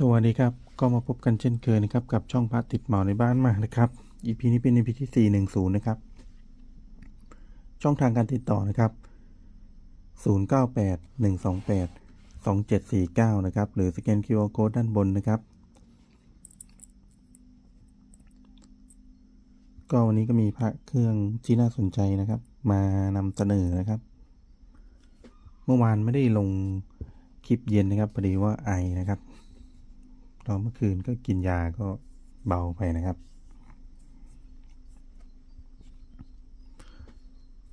สวัสดีครับ ก็มาพบกันเช่นเคยนะครับ กับช่องพระติดเหมาในบ้านมานะครับ EP นี้เป็น EP ที่ 410 นะครับ ช่องทางการติดต่อนะครับ 098 128 2749 นะครับ หรือสแกน QR Code ด้านบนนะครับ ก็วันนี้ก็มีพระเครื่องที่น่าสนใจนะครับ มานำเสนอนะครับ เมื่อวานไม่ได้ลงคลิปเย็นนะครับพอดีว่าไอนะครับ ตอนเมื่อคืนก็กินยาก็เบาไปนะครับ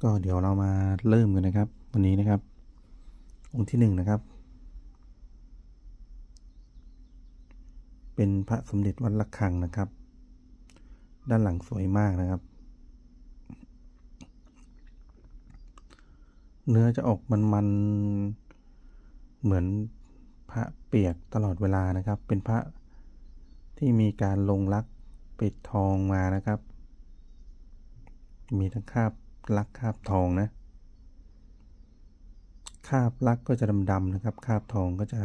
ก็เดี๋ยวเรามาเริ่มกันนะครับ วันนี้นะครับ องค์ที่หนึ่งนะครับ เป็นพระสมเด็จวัดระฆังนะครับ ด้านหลังสวยมากนะครับ เนื้อจะออกมันๆเหมือน พระเปียกตลอดเวลานะครับ เป็นพระที่มีการลงลักปิดทองมานะครับ มีทั้งคาบลักคาบทองนะ คาบลักก็จะดำๆนะครับ คาบทองก็จะ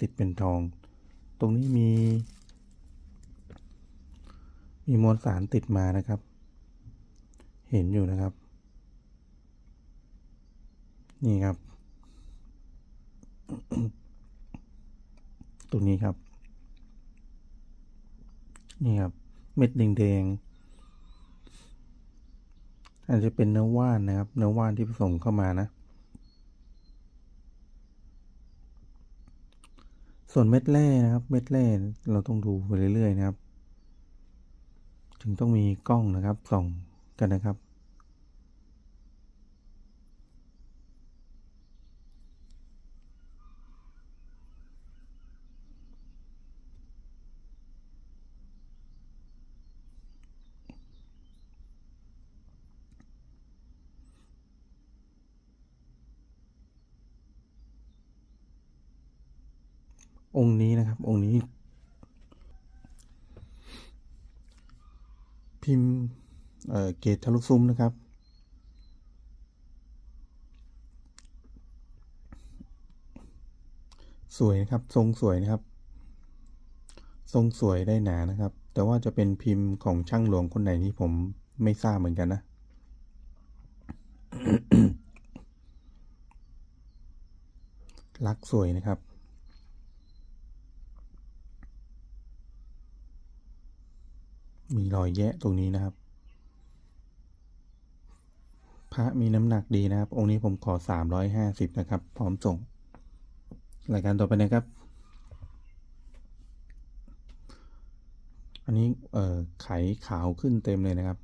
ติดเป็นทอง ตรงนี้มี มีมวลสารติดมานะครับ เห็นอยู่นะครับ นี่ครับ ตรงนี้ครับ นี่ครับ เม็ดแดงๆอาจจะเป็นเนื้อว่านนะครับ เนื้อว่านที่ผสมเข้ามานะ ส่วนเม็ดแร่นะครับ เม็ดแร่เราต้องดูไปเรื่อยๆนะครับ ถึงต้องมีกล้องนะครับส่องกันนะครับ องค์นี้นะครับ องค์นี้ พิมพ์เกตทะลุซุ้มนะครับ สวยนะครับ ทรงสวยนะครับ ทรงสวยได้หนานะครับ แต่ว่าจะเป็นพิมพ์ของช่างหลวงคนไหนนี่ผมไม่ทราบเหมือนกันนะลักสวยนะครับ มีรอยแยะตรงนี้นะครับ พระมีน้ำหนักดีนะครับ องค์นี้ผมขอสามร้อยห้าสิบนะครับ พร้อมส่ง รายการต่อไปนะครับ อันนี้เอ่อไขขาวขึ้นเต็มเลยนะครับ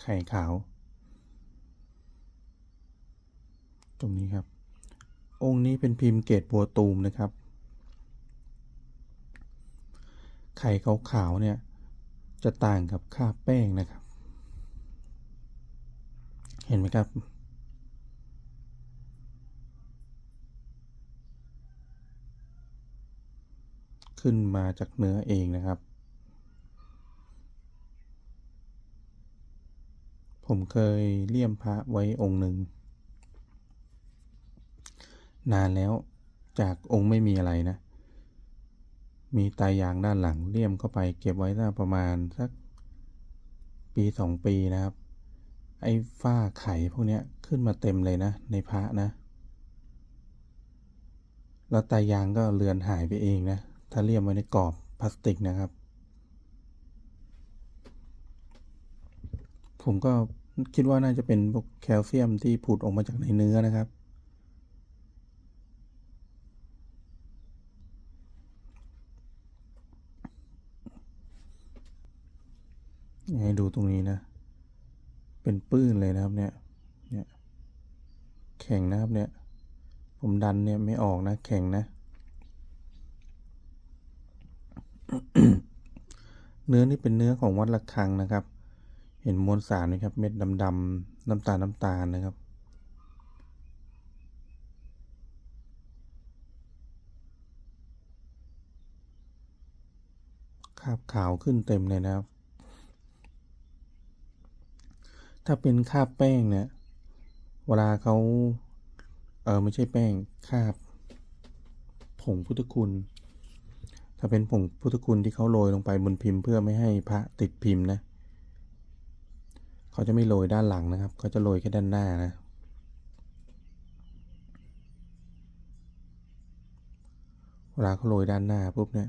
ไข่ขาว ตรงนี้ครับ องค์นี้เป็นพิมพ์เกตบัวตูมนะครับ ไข่ขาวๆเนี่ยจะต่างกับคราแป้งนะครับ เห็นไหมครับ ขึ้นมาจากเนื้อเองนะครับ ผมเคยเลี่ยมพระไว้องค์หนึ่ง นานแล้วจากองค์ไม่มีอะไรนะ มีตายางด้านหลังเลี่ยมเข้าไปเก็บไว้ได้ประมาณสักปีสองปีนะครับ ไอ้ฝ้าไข่พวกนี้ขึ้นมาเต็มเลยนะ ในพระนะ แล้วตายางก็เลือนหายไปเองนะ ถ้าเลี่ยมไว้ในกรอบพลาสติกนะครับ ผมก็คิดว่าน่าจะเป็นพวกแคลเซียมที่ผุดออกมาจากในเนื้อนะครับ ให้ดูตรงนี้นะ เป็นปื้นเลยนะครับเนี่ยเนี่ยแข็งนะครับเนี่ย ผมดันเนี่ยไม่ออกนะ แข็งนะ เนื้อนี่เป็นเนื้อของวัดระฆังนะครับ เห็นมวลสารไหมครับ เม็ดดำๆน้ำตาลน้ำตาลนะครับคราบขาวขึ้นเต็มเลยนะครับ ถ้าเป็นคาบแป้งเนี่ยเวลาเขาเออไม่ใช่แป้งคาบผงพุทธคุณ ถ้าเป็นผงพุทธคุณที่เขาโรยลงไปบนพิมพ์ เพื่อไม่ให้พระติดพิมพ์นะเขาจะไม่โรยด้านหลังนะครับเขาจะโรยแค่ด้านหน้านะเวลาเขาโรยด้านหน้าปุ๊บเนี่ย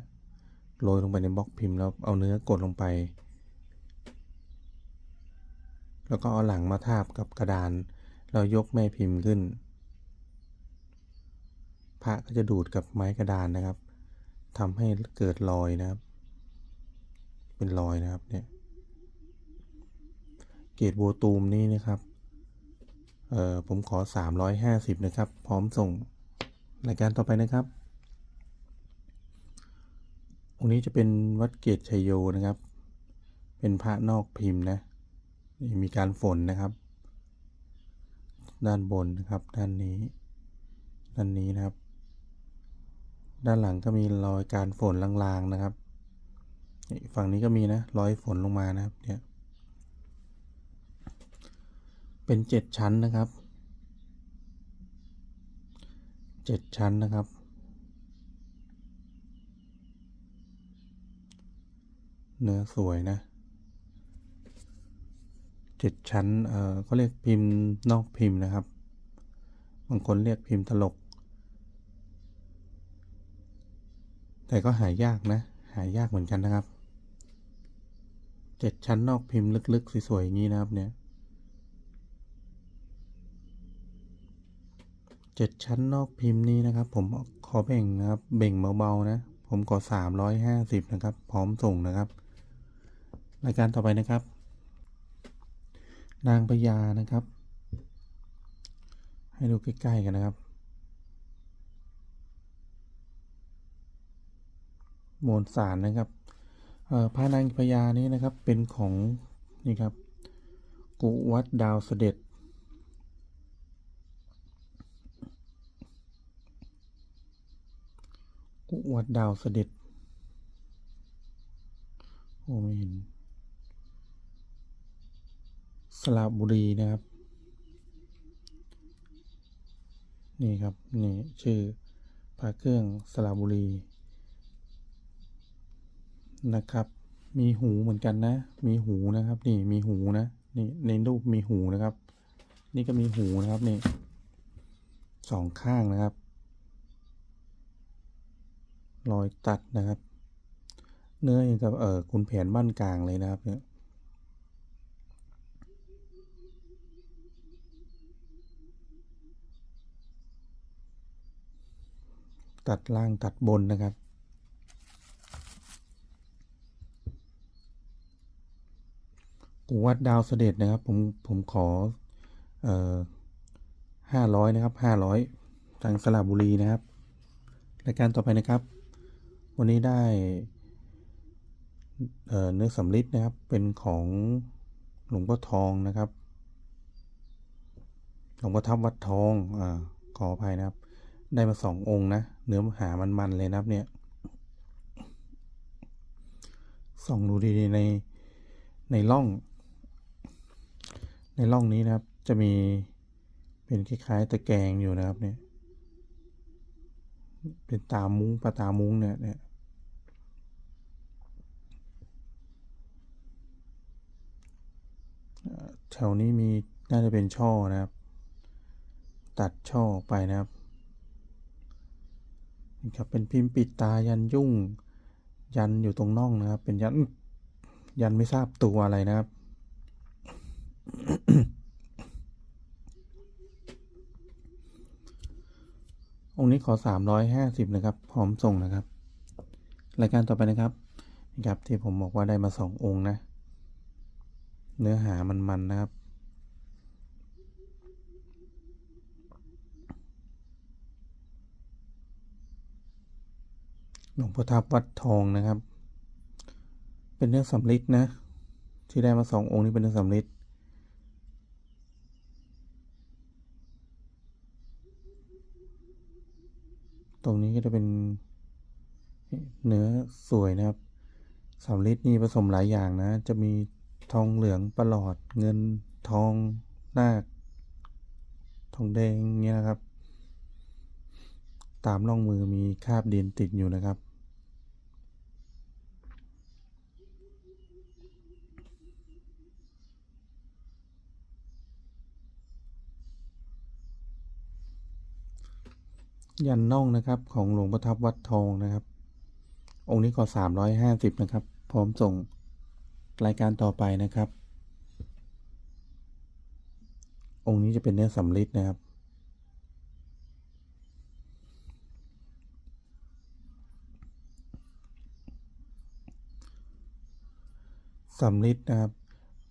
โรยลงไปในบล็อกพิมพ์แล้วเอาเนื้อกดลงไป แล้วก็เอาหลังมาทาบกับกระดานแล้วยกแม่พิมพ์ขึ้น พระก็จะดูดกับไม้กระดานนะครับทำให้เกิดรอยนะครับ เป็นรอยนะครับเนี่ยเกรดโบตูมนี่นะครับเอ่อผมขอ 350 นะครับ พร้อมส่งรายการต่อไปนะครับองค์นี้จะเป็นวัดเกตชัยโยนะครับ เป็นพระนอกพิมพ์นะ นี่มีการฝนนะครับ ด้านบนนะครับ ด้านนี้ ด้านนี้นะครับ ด้านหลังก็มีรอยการฝนลางๆนะครับฝั่งนี้ก็มีนะรอยฝนลงมานะครับเนี่ยเป็นเจ็ดชั้นนะครับเจ็ดชั้นนะครับ เนื้อสวยนะ เจ็ดชั้นเอ่อเขาเรียกพิมพ์นอกพิมพ์นะครับ บางคนเรียกพิมพ์ตลก แต่ก็หายากนะ หายากเหมือนกันนะครับเจ็ดชั้นนอกพิมพ์ลึกๆสวยๆอย่างนี้นะครับเนี่ยเจ็ดชั้นนอกพิมพ์นี้นะครับ ผมขอแบ่งนะครับ เบ่งเบาๆนะ ผมขอสามร้อยห้าสิบนะครับ พร้อมส่งนะครับ รายการต่อไปนะครับ นางพญานะครับ ให้ดูใกล้ๆกันนะครับ มวลสารนะครับเอ่อพระนางพญานี้นะครับเป็นของนี่ครับ กุวัดดาวเสด็จกุวัดดาวเสด็จโอ้ไม่เห็น สระบุรีนะครับ นี่ครับ นี่ชื่อพระเครื่องสระบุรี นะครับ มีหูเหมือนกันนะ มีหูนะครับ นี่มีหูนะ นี่ในรูปมีหูนะครับ นี่ก็มีหูนะครับนี่สองข้างนะครับ รอยตัดนะครับ เนื้ออย่างกับเออคุณแผนบ้านกลางเลยนะครับเนี่ย ตัดล่างตัดบนนะครับ กูวัดดาวเสด็จนะครับ ผมผมขอห้าร้อยนะครับห้าร้อยทางสระบุรีนะครับรายการต่อไปนะครับ วันนี้ได้เเนื้อสำลิดนะครับเป็นของหลวงพ่อทองนะครับหลวงพ่อทับวัดทองอ่าขออภัยนะครับ ได้มาสององค์นะ เนื้อหามันๆเลยนะครับเนี่ยส่องดูดีๆในในร่อง ในร่องนี้นะครับ จะมีเป็นคล้ายๆตะแกรงอยู่นะครับเนี่ยเป็นตามุ้งปลาตามุ้งเนี่ยเนี่ยแถวนี้มีน่าจะเป็นช่อนะครับ ตัดช่อออกไปนะครับ นี่ครับเป็นพิมพ์ปิดตายันยุ่ง ยันอยู่ตรงน่องนะครับ เป็นยันยันไม่ทราบตัวอะไรนะครับองค์นี้ขอสามร้อยห้าสิบนะครับ พร้อมส่งนะครับ รายการต่อไปนะครับนี่ครับที่ผมบอกว่าได้มาสององค์นะ เนื้อหามันๆนะครับ หลวงพ่อทับวัดทองนะครับ เป็นเนื้อสำลิดนะ ที่ได้มาสององค์นี้เป็นเนื้อสำลิดตรงนี้ก็จะเป็นเนื้อสวยนะครับสำลิดนี่ผสมหลายอย่างนะ จะมีทองเหลืองประหลอดเงินทองนาคทองแดงเงี้ยนะครับ ตามร่องมือมีคราบดินติดอยู่นะครับ ยันน่องนะครับของหลวงประทับวัดทองนะครับ องค์นี้ก็สามร้อยห้าสิบนะครับ พร้อมส่งรายการต่อไปนะครับ องค์นี้จะเป็นเนื้อสำริดนะครับ สำริดนะครับ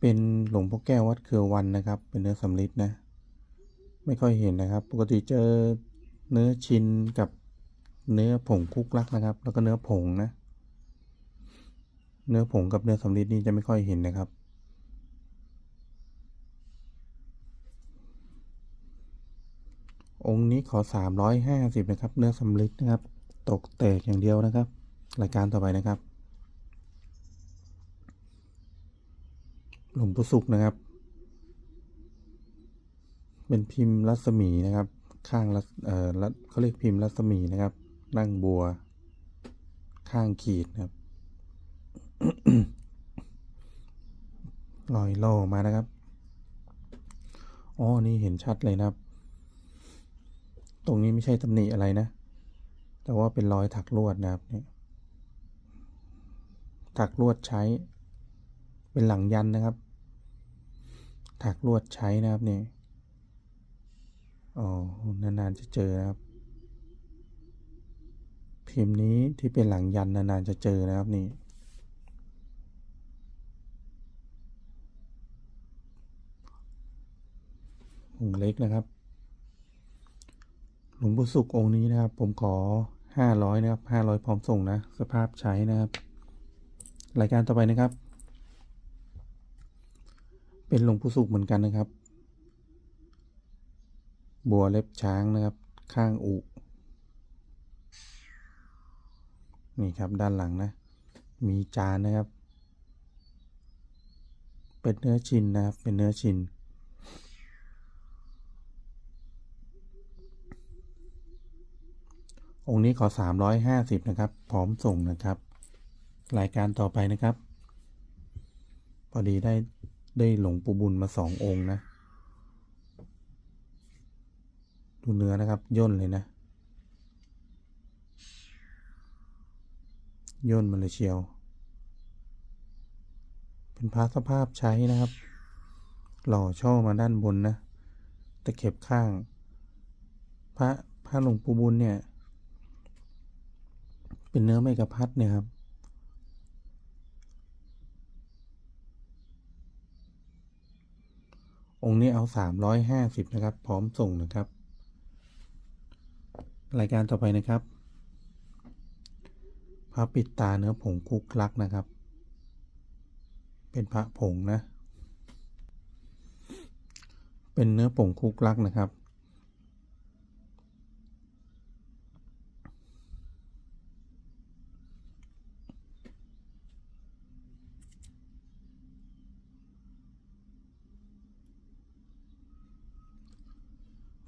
เป็นหลวงพ่อแก้ววัดเคือวันนะครับ เป็นเนื้อสำริดนะ ไม่ค่อยเห็นนะครับ ปกติเจอเนื้อชินกับเนื้อผงคุกลักนะครับ แล้วก็เนื้อผงนะ เนื้อผงกับเนื้อสำริดนี่จะไม่ค่อยเห็นนะครับ องค์นี้ขอสามร้อยห้าสิบนะครับ เนื้อสำริดนะครับ ตกแตกอย่างเดียวนะครับ รายการต่อไปนะครับ หลวงปู่สุกนะครับ เป็นพิมพ์รัศมีนะครับ ข้างรัศเอ่อรัเขาเรียกพิมพ์รัศมีนะครับ นั่งบัว ข้างขีดนะครับลอยโล่มานะครับ อ๋อ นี่เห็นชัดเลยนะครับ ตรงนี้ไม่ใช่ตำหนิอะไรนะ แต่ว่าเป็นรอยถักลวดนะครับเนี่ยถักลวดใช้ เป็นหลังยันนะครับ ถักลวดใช้นะครับเนี่ยอ๋อนานๆจะเจอนะครับ พิมพ์นี้ที่เป็นหลังยันนานๆจะเจอนะครับนี่องค์เล็กนะครับ หลวงปู่สุของค์นี้นะครับ ผมขอห้าร้อยนะครับห้าร้อยพร้อมส่งนะ สภาพใช้นะครับ รายการต่อไปนะครับ เป็นหลวงปู่สุเหมือนกันนะครับ บัวเล็บช้างนะครับ ข้างอุนี่ครับด้านหลังนะ มีจานนะครับ เป็นเนื้อชินนะครับ เป็นเนื้อชินองค์นี้ขอสามร้อยห้าสิบนะครับ พร้อมส่งนะครับ รายการต่อไปนะครับ พอดีได้ ได้หลวงปู่บุญมาสององค์นะ ดูเนื้อนะครับ ย่นเลยนะ ย่นมาเลยเชียว เป็นพระสภาพใช้นะครับ หล่อช่อมาด้านบนนะ ตะเข็บข้าง พระพระหลวงปู่บุญเนี่ย เป็นเนื้อไม้กระพัดเนี่ยครับ องค์นี้เอาสามร้อยห้าสิบนะครับ พร้อมส่งนะครับ รายการต่อไปนะครับพระปิดตาเนื้อผงคุกลักนะครับ เป็นพระผงนะ เป็นเนื้อผงคุกลักนะครับ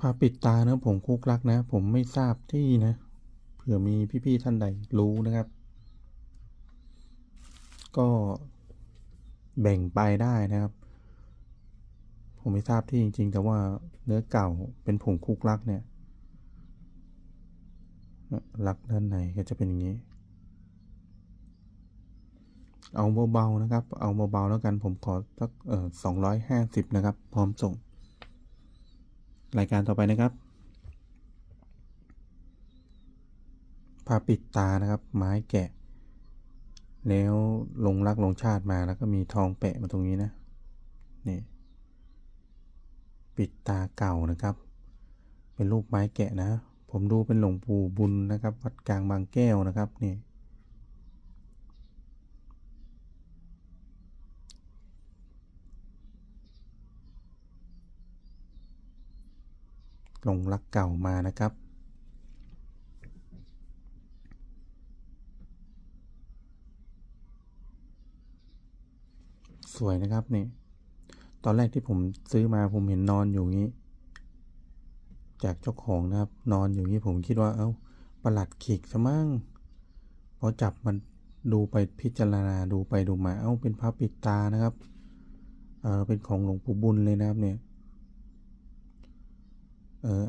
พาปิดตาเนื้อผงคุกลักนะ ผมไม่ทราบที่นะเผื่อมีพี่ๆท่านใดรู้นะครับ ก็แบ่งไปได้นะครับ ผมไม่ทราบที่จริง ๆ แต่ว่าเนื้อเก่าเป็นผงคุกลักเนี่ยลักด้านในก็จะเป็นอย่างนี้ เอาเบาๆนะครับ เอาเบาๆแล้วกันผมขอสักสองร้อยห้าสิบนะครับ พร้อมส่ง รายการต่อไปนะครับ พาปิดตานะครับ ไม้แกะ แล้วลงรักลงชาติมาแล้วก็มีทองแปะมาตรงนี้นะ นี่ ปิดตาเก่านะครับ เป็นรูปไม้แกะนะ ผมดูเป็นหลวงปู่บุญนะครับ วัดกลางบางแก้วนะครับ นี่ ลงรักเก่ามานะครับ สวยนะครับนี่ ตอนแรกที่ผมซื้อมาผมเห็นนอนอยู่งี้ จากเจ้าของนะครับ นอนอยู่งี้ผมคิดว่าเอา้าประหลัดขีกซะมั่งพอจับมันดูไปพิจารณาดูไปดูมา เอ้าเป็นพระปิดตานะครับ เออเป็นของหลวงปู่บุญเลยนะครับเนี่ย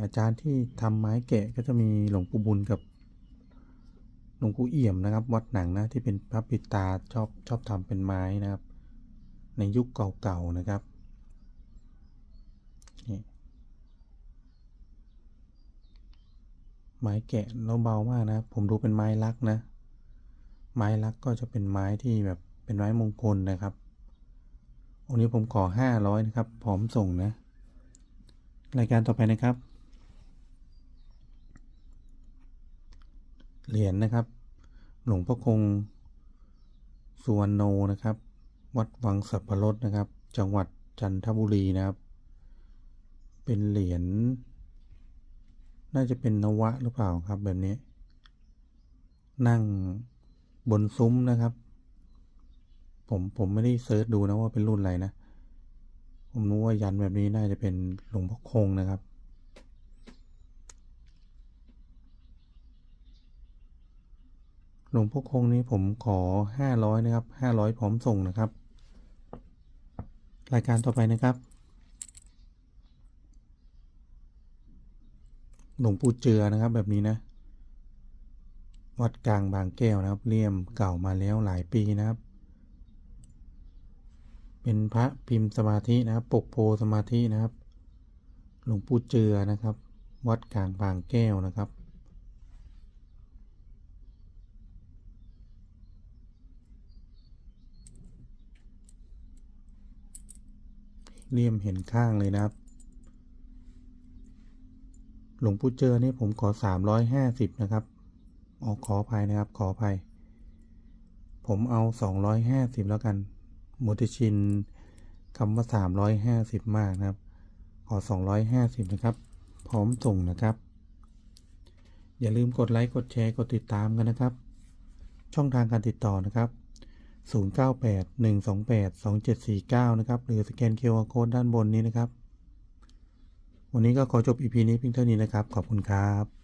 อาจารย์ที่ทำไม้แกะก็จะมีหลวงปู่บุญกับหลวงปู่เอี่ยมนะครับ วัดหนังนะที่เป็นพระปิตาชอบชอบทำเป็นไม้นะครับ ในยุคเก่าๆนะครับนี่ไม้แกะแล้วเบามากนะผมดูเป็นไม้ลักนะ ไม้ลักก็จะเป็นไม้ที่แบบเป็นไม้มงคลนะครับวันนี้ผมขอห้าร้อยนะครับ พร้อมส่งนะ รายการต่อไปนะครับ เหรียญนะครับ หลวงพ่อคงสุวรรณโนนะครับ วัดวังสับปะรดนะครับ จังหวัดจันทบุรีนะครับ เป็นเหรียญ น่าจะเป็นนวะหรือเปล่าครับแบบนี้ นั่งบนซุ้มนะครับ ผมผมไม่ได้เซิร์ชดูนะว่าเป็นรุ่นอะไรนะ ผมรู้ว่ายันแบบนี้น่าจะเป็นหลวงพ่อคงนะครับ หลวงพ่อคงนี้ผมขอห้าร้อยนะครับห้าร้อยพร้อมส่งนะครับ รายการต่อไปนะครับ หลวงปู่เจือนะครับแบบนี้นะ วัดกลางบางแก้วนะครับเลี่ยมเก่ามาแล้วหลายปีนะครับ เป็นพระพิมพ์สมาธินะครับปกโพสมาธินะครับ หลวงปู่เจือนะครับ วัดกลางบางแก้วนะครับ เลี่ยมเห็นข้างเลยนะครับ หลวงปู่เจอนี่ผมขอสามร้อยห้าสิบนะครับออกขออภัยนะครับขออภัย ผมเอาสองร้อยห้าสิบแล้วกัน มติชินคำว่าสามร้อยห้าสิบมากนะครับ ขอสองร้อยห้าสิบนะครับ พร้อมส่งนะครับ อย่าลืมกดไลค์ กดแชร์ กดติดตามกันนะครับ ช่องทางการติดต่อนะครับ 0981282749 นะครับ หรือสแกน QR Code ด้านบนนี้นะครับ วันนี้ก็ขอจบ EP นี้เพียงเท่านี้นะครับ ขอบคุณครับ